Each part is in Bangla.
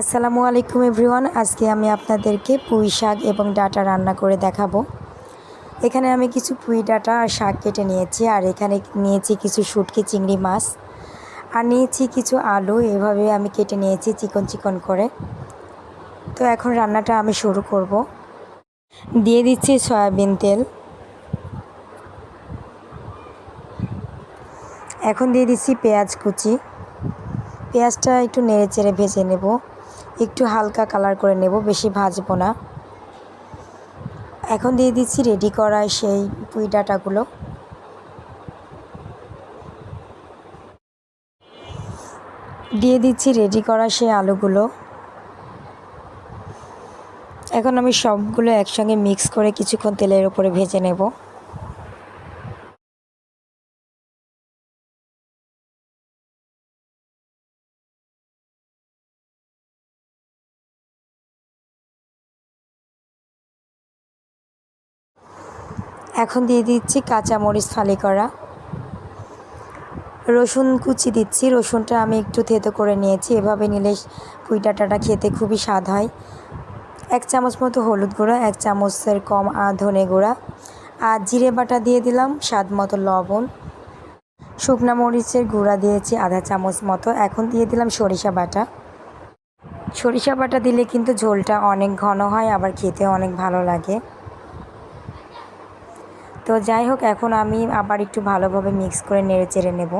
আসসালামু আলাইকুম এভরিওয়ান। আজকে আমি আপনাদেরকে পুঁই শাক এবং ডাটা রান্না করে দেখাবো। এখানে আমি কিছু পুঁই ডাটা আর শাক কেটে নিয়েছি আর এখানে নিয়েছি কিছু শুটকি চিংড়ি মাছ আর নিয়েছি কিছু আলু। এভাবে আমি কেটে নিয়েছি চিকন চিকন করে। তো এখন রান্নাটা আমি শুরু করব। দিয়ে দিচ্ছি সয়াবিন তেল। এখন দিয়ে দিচ্ছি পেঁয়াজ কুচি। পেঁয়াজটা একটু নেড়ে চেড়ে ভেজে নেব। একটু হালকা কালার করে নেব, বেশি ভাজবো না। এখন দিয়ে দিচ্ছি রেডি করা সেই পুঁই ডাটাগুলো। দিয়ে দিচ্ছি রেডি করা সেই আলুগুলো। এখন আমি সবগুলো একসঙ্গে মিক্স করে কিছুক্ষণ তেলের উপরে ভেজে নেব। এখন দিয়ে দিচ্ছি কাঁচামরিচ ফালি করা। রসুন কুচি দিচ্ছি, রসুনটা আমি একটু থেতো করে নিয়েছি। এভাবে নিলে পুঁই ডাঁটাটা খেতে খুবই স্বাদ হয়। এক চামচ মতো হলুদ গুঁড়া, এক চামচের কম ধনে গুঁড়া আর জিরে বাটা দিয়ে দিলাম স্বাদ মতো লবণ। শুকনা মরিচের গুঁড়া দিয়েছি আধা চামচ মতো। এখন দিয়ে দিলাম সরিষা বাটা। সরিষা বাটা দিলে কিন্তু ঝোলটা অনেক ঘন হয়, আবার খেতে অনেক ভালো লাগে। তো যাই হোক এখন আমি আবার একটু ভালোভাবে মিক্স করে নেড়ে চেড়ে নেব।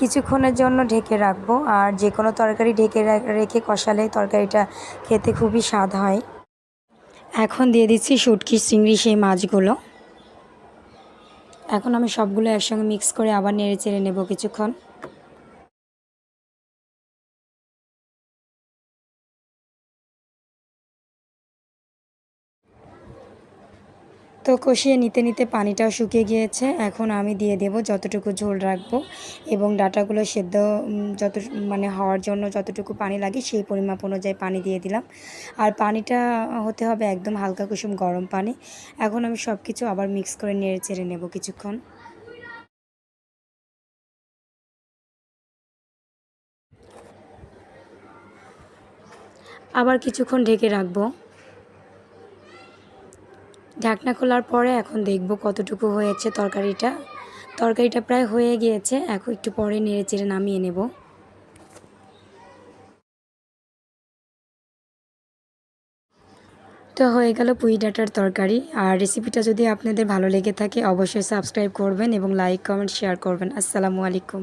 কিছুক্ষণের জন্য ঢেকে রাখব আর যে কোনো তরকারি ঢেকে রেখে কষালে তরকারিটা খেতে খুবই স্বাদ হয়। এখন দিয়ে দিচ্ছি সুটকি চিংড়ি সেই মাছগুলো। এখন আমি সবগুলো একসঙ্গে মিক্স করে আবার নেড়ে চেড়ে নেব কিছুক্ষণ। তো কষিয়ে নিতে নিতে পানিটাও শুকিয়ে গিয়েছে। এখন আমি দিয়ে দেব যতটুকু ঝোল রাখব এবং ডাটাগুলো সেদ্ধ যত মানে হওয়ার জন্য যতটুকু পানি লাগে সেই পরিমাপ অনুযায়ী পানি দিয়ে দিলাম। আর পানিটা হতে হবে একদম হালকা কুসুম গরম পানি। এখন আমি সব কিছু আবার মিক্স করে নেড়ে চেড়ে নেব কিছুক্ষণ। আবার কিছুক্ষণ ঢেকে রাখব। ঢাকনা খোলার পরে এখন দেখব কতটুকু হয়েছে তরকারিটা। তরকারিটা প্রায় হয়ে গিয়েছে, এখন একটু পরে নেড়ে চেড়ে নামিয়ে নেব। তো হয়ে গেল পুঁই ডাটার তরকারি। আর রেসিপিটা যদি আপনাদের ভালো লেগে থাকে, অবশ্যই সাবস্ক্রাইব করবেন এবং লাইক কমেন্ট শেয়ার করবেন। আসসালামু আলাইকুম।